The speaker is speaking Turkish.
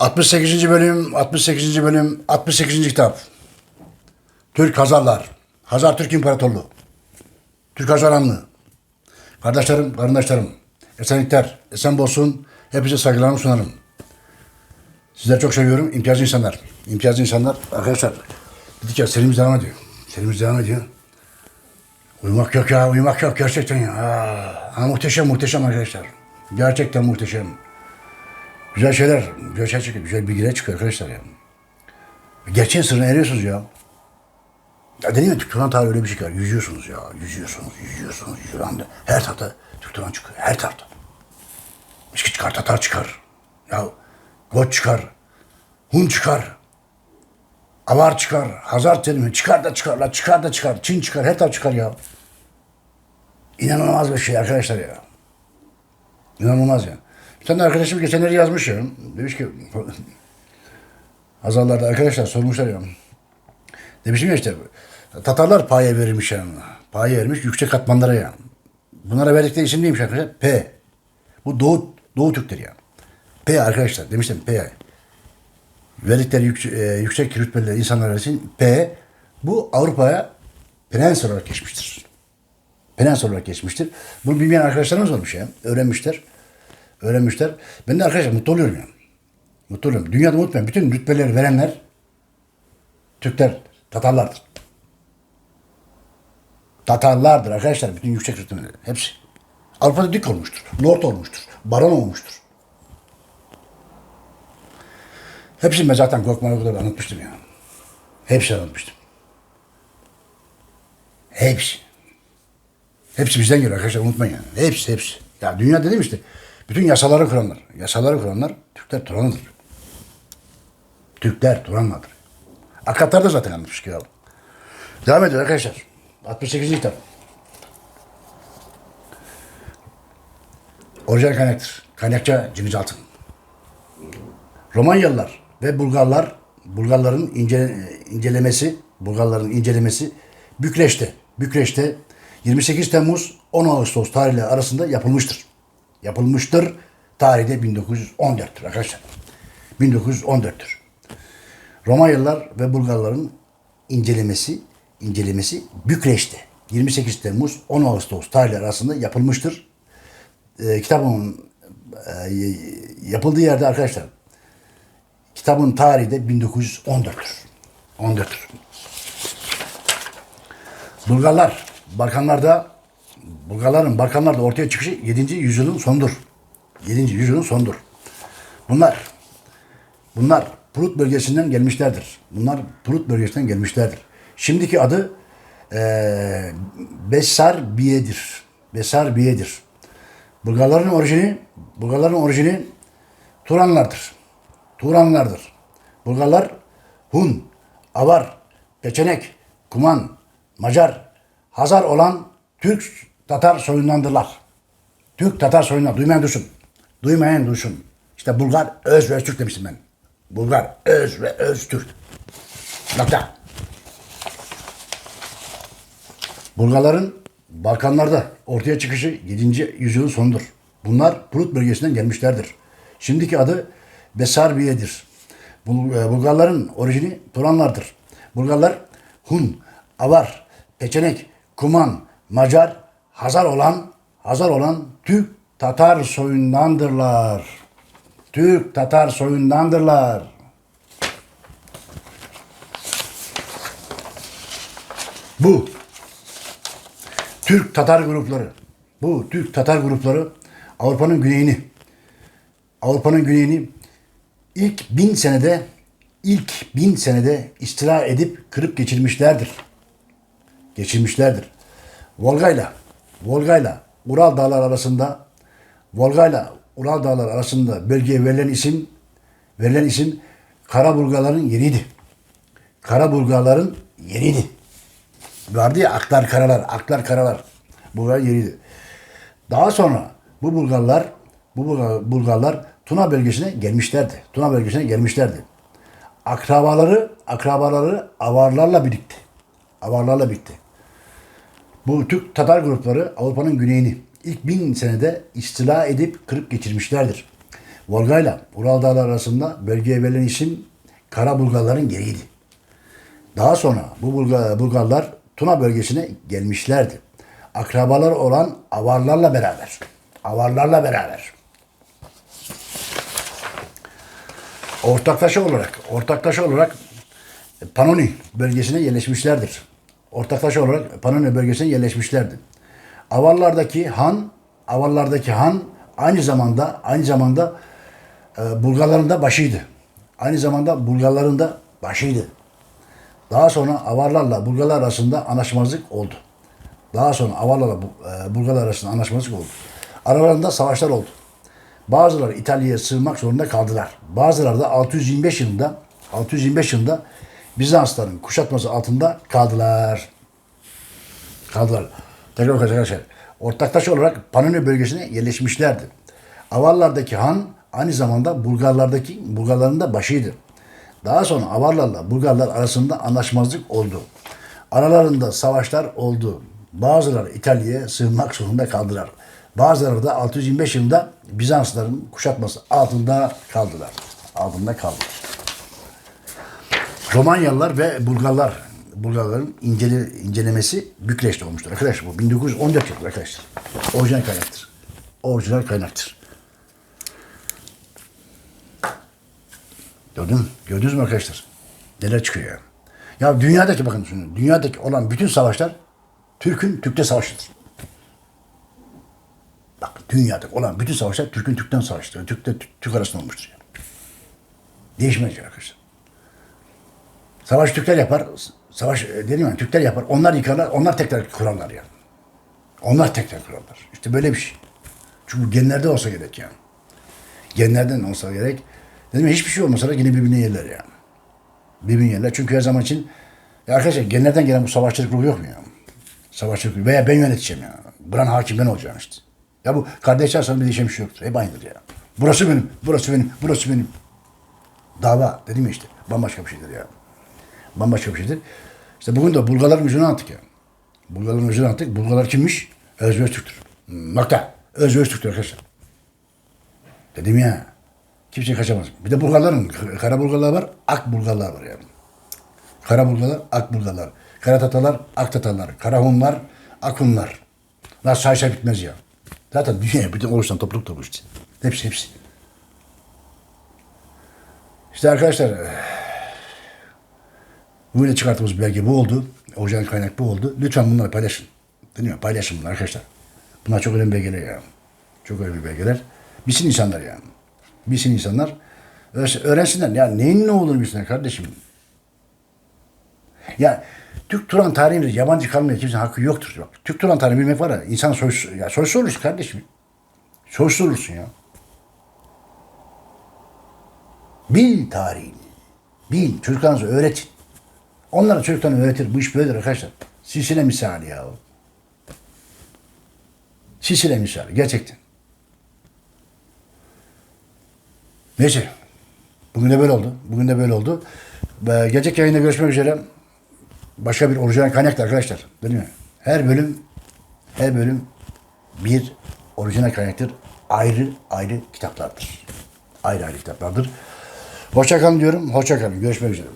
68. bölüm, 68. bölüm, 68. kitap. Türk Hazarlar. Hazar Türk İmparatorluğu. Türk Hazaranlığı. Kardeşlerim, kardeşlerim. Esenlikler, esen olsun. Hepinize saygılarımı sunarım. Sizleri çok seviyorum. İmtiyazlı insanlar. İmtiyazlı insanlar. Arkadaşlar dedik ya serimiz devam ediyor. Serimiz devam ediyor. Uyumak yok ya, uyumak yok gerçekten ya. Aa, muhteşem, muhteşem arkadaşlar. Gerçekten muhteşem. Güzel şeyler, güzel şeyler çıkıyor, güzel bilgiler çıkıyor arkadaşlar ya. Gerçeğin sırrına eriyorsunuz ya. Ya ya Türk Turan tarihi öyle bir şey var. Yüzüyorsunuz ya, yüzüyorsunuz, yüzüyorsunuz, yüzüyor anda. Her tarafta Türk Turan çıkıyor, her tarafta. İçki çıkar, Tatar çıkar. Ya Goç çıkar, Hun çıkar. Avar çıkar, Hazar terimi çıkar da çıkar, çıkar da çıkar, Çin çıkar, her taraf çıkar ya. İnanılmaz bir şey arkadaşlar ya. İnanılmaz ya. Bir tane arkadaşım geçenleri yazmış ya. Demiş ki Hazarlarda arkadaşlar sormuşlar ya. Demişim ya işte Tatarlar paye verilmiş yani. Paye vermiş yüksek katmanlara yani. Bunlara verdikleri isim neymiş arkadaşlar? P. Bu Doğu, Doğu Türkleri yani. P arkadaşlar demiştim P. Verdikleri yük, e, yüksek rütbeli insanlar için P. Bu Avrupa'ya prens olarak geçmiştir. Prens olarak geçmiştir. Bunu bilmeyen arkadaşlarımız olmuş ya. Öğrenmişler. Öğrenmişler. Ben de arkadaşlar mutlu oluyorum ya. Mutlu oluyorum. Dünyada unutmayın. Bütün rütbeleri verenler Türkler, Tatarlardır. Tatarlardır arkadaşlar. Bütün yüksek rütbeleri. Hepsi. Avrupa'da dik olmuştur. Lord olmuştur. Baron olmuştur. Hepsini ben zaten Gökmen'e anlatmıştım ya. Hepsini anlatmıştım. Hepsi. Hepsi bizden geliyor arkadaşlar unutmayın yani. Hepsi hepsi. Ya dünya dedim işte. Bütün yasaları kuranlar. Yasaları kuranlar Türkler Turanlıdır. Türkler Turanlıdır. Akatlar da zaten anlatmış ki ya. Devam ediyor arkadaşlar. 68. kitap. Orijinal kaynaktır. Kaynakça Cimiz Altın. Romanyalılar ve Bulgarlar, Bulgarların ince, incelemesi, Bulgarların incelemesi Bükreş'te, Bükreş'te 28 Temmuz 10 Ağustos tarihleri arasında yapılmıştır. Yapılmıştır. Tarihi de 1914'tür arkadaşlar. 1914'tür. Romanyalılar ve Bulgarların incelemesi incelemesi Bükreş'te 28 Temmuz 10 Ağustos tarihleri arasında yapılmıştır. Ee, kitabın e, yapıldığı yerde arkadaşlar kitabın tarihi de 1914'tür. 14'tür. Bulgarlar Balkanlarda Bulgarların Balkanlarda ortaya çıkışı 7. yüzyılın sonudur. 7. yüzyılın sonudur. Bunlar bunlar Prut bölgesinden gelmişlerdir. Bunlar Prut bölgesinden gelmişlerdir. Şimdiki adı eee Besar Biye'dir. Besar Biye'dir. Bulgarların orijini Bulgarların orijini Turanlardır. Turanlardır. Bulgarlar Hun, Avar, Peçenek, Kuman, Macar, Hazar olan Türk Tatar soyundandırlar. Türk Tatar soyundan. Duymayan duysun. Duymayan duysun. İşte Bulgar öz ve öz Türk demiştim ben. Bulgar öz ve öz Türk. Nokta. Bulgarların Balkanlarda ortaya çıkışı 7. yüzyılın sonudur. Bunlar Prut bölgesinden gelmişlerdir. Şimdiki adı Besarbiye'dir. E, Bulgarların orijini Turanlardır. Bulgarlar Hun, Avar, Peçenek, Kuman, Macar, Hazar olan Hazar olan Türk Tatar soyundandırlar. Türk Tatar soyundandırlar. Bu Türk Tatar grupları. Bu Türk Tatar grupları Avrupa'nın güneyini Avrupa'nın güneyini ilk bin senede ilk bin senede istila edip kırıp geçirmişlerdir. Geçirmişlerdir. Volga'yla Volga'yla Ural Dağları arasında Volga'yla Ural Dağları arasında bölgeye verilen isim verilen isim Kara Bulgarların yeriydi. Kara Bulgarların yeriydi. Vardı ya aklar karalar, aklar karalar. Bulgar yeriydi. Daha sonra bu Bulgarlar, bu Bulgar- Bulgarlar Tuna bölgesine gelmişlerdi. Tuna bölgesine gelmişlerdi. Akrabaları, akrabaları avarlarla birlikte. Avarlarla birlikte. Bu Türk Tatar grupları Avrupa'nın güneyini ilk bin senede istila edip kırıp geçirmişlerdir. Volga ile Ural Dağları arasında bölgeye verilen isim Kara Bulgarların geriydi. Daha sonra bu Bulgar, Bulgarlar Tuna bölgesine gelmişlerdi. Akrabalar olan Avarlarla beraber. Avarlarla beraber. Ortaklaşa olarak, ortaklaşa olarak Panoni bölgesine yerleşmişlerdir. Ortaklaşa olarak Panoni bölgesine yerleşmişlerdi. Avarlardaki han, Avarlardaki han aynı zamanda aynı zamanda e, Bulgarların da başıydı. Aynı zamanda Bulgarların da başıydı. Daha sonra Avarlarla Bulgarlar arasında anlaşmazlık oldu. Daha sonra Avarlarla e, Bulgarlar arasında anlaşmazlık oldu. Aralarında savaşlar oldu. Bazıları İtalya'ya sığınmak zorunda kaldılar. Bazıları da 625 yılında 625 yılında Bizansların kuşatması altında kaldılar. Kaldılar. Tekrar bakacağız arkadaşlar. Ortaklaşa olarak Pannonia bölgesine yerleşmişlerdi. Avarlardaki han aynı zamanda Bulgarlardaki Bulgarların da başıydı. Daha sonra Avarlarla Bulgarlar arasında anlaşmazlık oldu. Aralarında savaşlar oldu. Bazıları İtalya'ya sığınmak zorunda kaldılar. Bazıları da 625 yılında Bizansların kuşatması altında kaldılar. Altında kaldılar. Romanyalılar ve Bulgarlar Bulgarların incele, incelemesi Bükreş'te olmuştur. Arkadaşlar bu 1914 yılı arkadaşlar. Orijinal kaynaktır. Orijinal kaynaktır. Gördün mü? Gördünüz mü arkadaşlar? Neler çıkıyor ya? Ya dünyadaki bakın şunu. Dünyadaki olan bütün savaşlar Türk'ün Türk'te savaşıdır. Bak dünyadaki olan bütün savaşlar Türk'ün Türk'ten savaştır. Türk'te Türk arasında olmuştur. Yani. Değişmez yani arkadaşlar. Savaş Türkler yapar. Savaş e, dedim ya Türkler yapar. Onlar yıkarlar. Onlar tekrar kurarlar yani. Onlar tekrar kurarlar. İşte böyle bir şey. Çünkü genlerde olsa gerek yani. Genlerden olsa gerek. Dedim ya hiçbir şey olmasa da yine birbirine yerler yani. Birbirine yerler. Çünkü her zaman için ya arkadaşlar genlerden gelen bu savaşçılık ruhu yok mu ya? Savaşçılık ruhu. Veya ben yöneteceğim ya. Buranın hakim ben olacağım işte. Ya bu kardeşler sana bir değişen bir şey yoktur. Hep aynıdır ya. Burası benim, burası benim, burası benim. Dava dedim ya işte. Bambaşka bir şeydir ya. Bambaşka bir şeydir. İşte bugün de Bulgarların yüzünü attık ya. Bulgarların yüzünü attık. Bulgarlar kimmiş? Özbek Türk'tür. Hmm, Nokta. Özbek Türk'tür arkadaşlar. Dedim ya. Kimse kaçamaz. Bir de Bulgarların, Kara Bulgarlar var, Ak Bulgarlar var yani. Kara Bulgarlar, Ak Bulgarlar. Kara Tatarlar, Ak Tatarlar. Kara Hunlar, Ak Hunlar. Nasıl saysa bitmez ya. Zaten dünya bütün oluşan topluluk da bu. Hepsi hepsi. İşte arkadaşlar Bugün çıkarttığımız belge bu oldu. Orijinal kaynak bu oldu. Lütfen bunları paylaşın. Değil mi? Paylaşın bunları arkadaşlar. Bunlar çok önemli belgeler yani. Çok önemli belgeler. Bilsin insanlar yani. Bilsin insanlar. Öğrensin- Öğrensinler. Ya neyin ne olduğunu bilsinler kardeşim. Ya Türk Turan tarihimiz yabancı kalmaya kimsenin hakkı yoktur. Bak, Türk Turan tarihini bilmek var ya. insan soysu, ya soysu olursun kardeşim. Soysu olursun ya. Bil tarihini. Bil. Çocuklarınıza öğretin. Onlara çocuklarına öğretir. Bu iş böyledir arkadaşlar. Silsile misali ya. Silsile misali. Gerçekten. Neyse. Bugün de böyle oldu. Bugün de böyle oldu. Ve Gelecek yayında görüşmek üzere. Başka bir orijinal kaynakla arkadaşlar. Değil mi? Her bölüm her bölüm bir orijinal kaynaktır. Ayrı ayrı kitaplardır. Ayrı ayrı kitaplardır. Hoşça kalın diyorum. Hoşça kalın. Görüşmek üzere.